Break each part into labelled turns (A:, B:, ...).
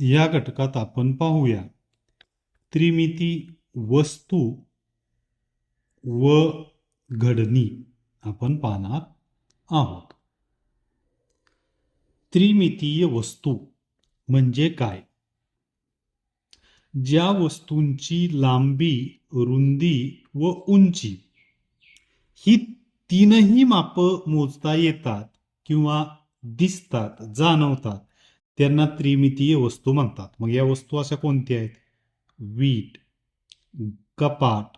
A: या घटकात आपण पाहूया. त्रिमिती वस्तू व घडणी आपण पाहणार आहोत. त्रिमितीय वस्तू म्हणजे काय? ज्या वस्तूंची लांबी रुंदी व उंची ही तीनही माप मोजता येतात किंवा दिसतात जाणवतात. त्यांना त्रिमितीय वस्तू म्हणतात. मग या वस्तू अशा कोणत्या आहेत? वीट कपाट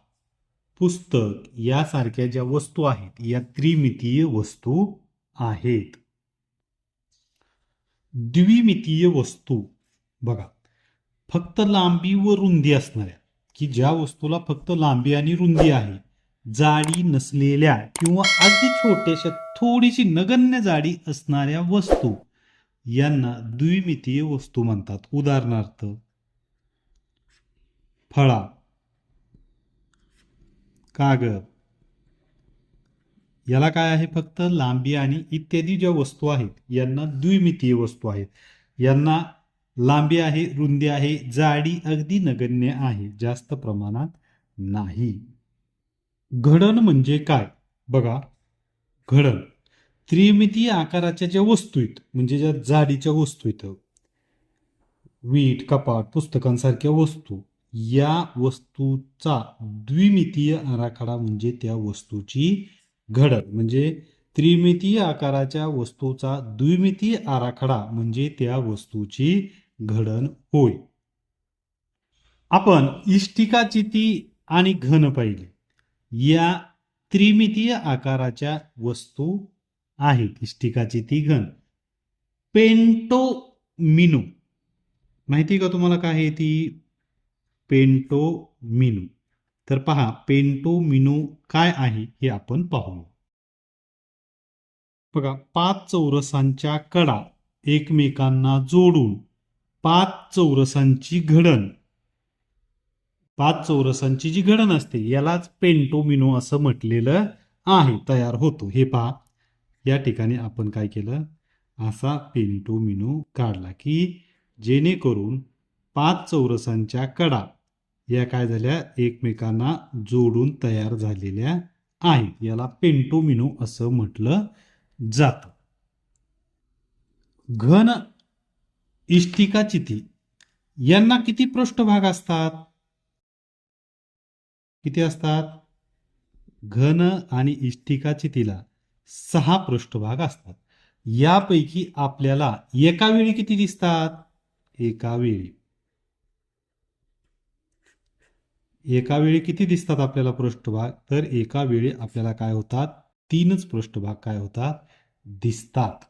A: पुस्तक यासारख्या ज्या वस्तू आहेत या त्रिमितीय वस्तू आहेत. द्विमितीय वस्तू. बघा फक्त लांबी व रुंदी असणाऱ्या की ज्या वस्तूला फक्त लांबी आणि रुंदी आहे जाडी नसलेल्या किंवा अगदी छोट्याशा थोडीशी नगण्य जाडी असणाऱ्या वस्तू यांना द्विमितीय वस्तू म्हणतात. उदाहरणार्थ फळा कागद. याला काय आहे फक्त? लांबी आणि इत्यादी ज्या वस्तू आहेत यांना द्विमितीय वस्तू आहेत. यांना लांबी आहे रुंदी आहे जाडी अगदी नगण्य आहे जास्त प्रमाणात नाही. घडण म्हणजे काय? बघा घडण. त्रिमितीय आकाराच्या ज्या वस्तू आहेत म्हणजे ज्या जाडीच्या वस्तू आहेत वीट कपाट पुस्तकांसारख्या वस्तू या वस्तूचा द्विमितीय आराखडा म्हणजे त्या वस्तूची घडण. म्हणजे त्रिमितीय आकाराच्या वस्तूचा द्विमितीय आराखडा म्हणजे त्या वस्तूची घडण होय. आपण इष्टिकाचिती आणि घन पाहिले. या त्रिमितीय आकाराच्या वस्तू आहे आहेत इष्टिकाचिती घन. पेंटो मिनो माहिती का तुम्हाला काय आहे ती? पेंटो मिनो तर पहा पेंटो मिनो काय आहे हे आपण पाहू बघा पाच चौरसांच्या कडा एकमेकांना जोडून पाच चौरसांची घडण. पाच चौरसांची जी घडण असते यालाच पेंटोमिनो असं म्हटलेलं आहे तयार होतो. हे पहा या ठिकाणी आपण काय केलं? असा पेंटोमिनो काढला की जेणेकरून पाच चौरसांच्या कडा या काय झाल्या? एकमेकांना जोडून तयार झालेल्या आहेत. याला पेंटोमिनो असं म्हटलं जातं. घन इष्टिका चिती. यांना किती पृष्ठभाग असतात? किती असतात? घन आणि इष्टिका चितीला. सहा पृष्ठभाग असतात. यापैकी आपल्याला एका वेळी किती दिसतात? एका वेळी. एका वेळी किती दिसतात आपल्याला पृष्ठभाग? तर एका वेळी आपल्याला काय होतात? तीनच पृष्ठभाग काय होतात? दिसतात.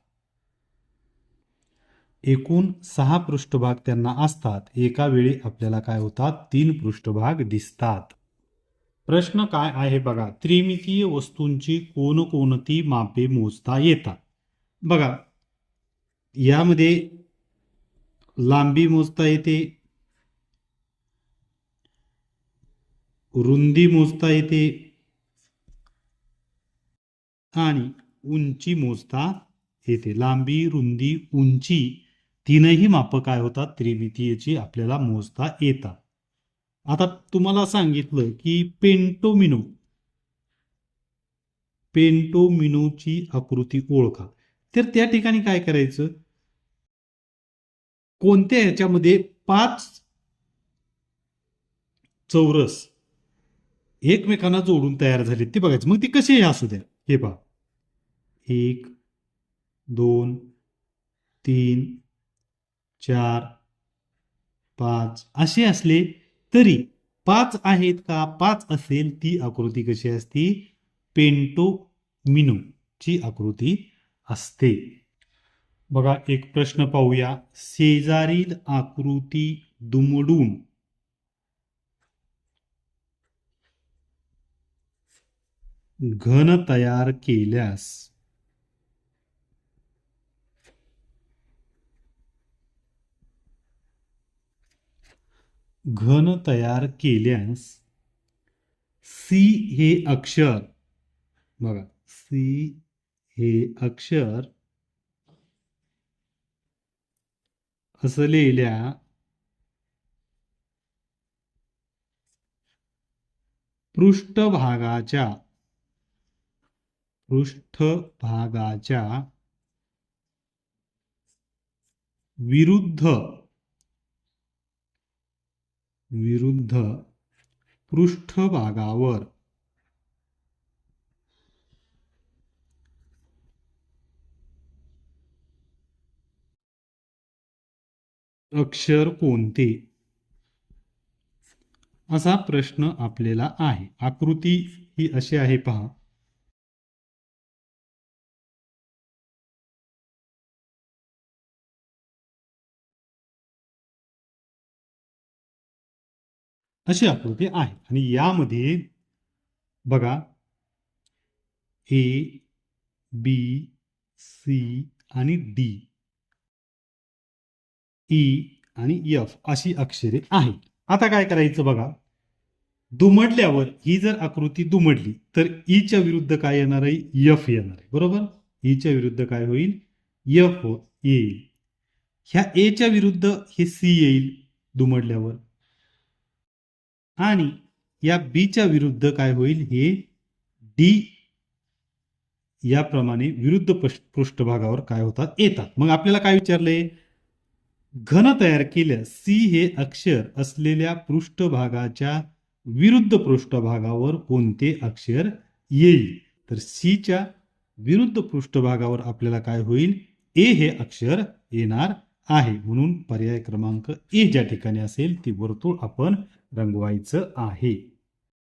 A: एकूण सहा पृष्ठभाग त्यांना असतात. एका वेळी आपल्याला काय होतात? तीन पृष्ठभाग दिसतात. प्रश्न काय आहे बघा? त्रिमितीय वस्तूंची कोणकोणती मापे मोजता येतात? बघा यामध्ये लांबी मोजता येते रुंदी मोजता येते आणि उंची मोजता येते. लांबी रुंदी उंची तीनही मापं काय होतात? त्रिमितीयची आपल्याला मोजता येतात. आता तुम्हाला सांगितलं की पेंटोमिनो. पेंटोमिनोची आकृती ओळखा. तर त्या ठिकाणी काय करायचं? कोणत्या ह्याच्यामध्ये पाच चौरस एकमेकांना जोडून तयार झाले ते बघायचं. मग ती कशी असू द्या? हे पहा. एक दोन तीन चार पाच. असे असले तरी पाच आहेत का? पाच असेल ती आकृती कशी असती? पेंटो मिनो ची आकृती असते. बघा एक प्रश्न पाहूया. शेजारील आकृती दुमडून घन तयार केल्यास घन तयार केल्यास सी हे अक्षर बघा सी हे अक्षर असलेल्या पृष्ठभागाच्या पृष्ठभागाच्या विरुद्ध विरुद्ध पृष्ठभागावर. अक्षर कोणते? असा प्रश्न आपल्याला आहे. आकृती ही अशी आहे पहा. अशी आकृती आहे. आणि यामध्ये बघा ए बी सी आणि डी ई e आणि एफ अशी अक्षरे आहेत. आता काय करायचं बघा. दुमडल्यावर ही जर आकृती दुमडली तर e ईच्या विरुद्ध काय येणार आहे? एफ येणार आहे. बरोबर? E ईच्या विरुद्ध काय होईल? एफ येईल. ह्या एच्या विरुद्ध हे सी येईल दुमडल्यावर. आणि या बीच्या विरुद्ध काय होईल? हे डी याप्रमाणे विरुद्ध पृष्ठ- पृष्ठभागावर काय होतात? येतात. मग आपल्याला काय विचारलंय घन तयार केल्यास सी हे अक्षर असलेल्या पृष्ठभागाच्या विरुद्ध पृष्ठभागावर कोणते अक्षर येईल? तर सीच्या विरुद्ध पृष्ठभागावर आपल्याला काय होईल? ए हे अक्षर येणार आहे. म्हणून पर्याय क्रमांक ए ज्या ठिकाणी असेल ती वर्तुळ आपण रंगवायचं आहे.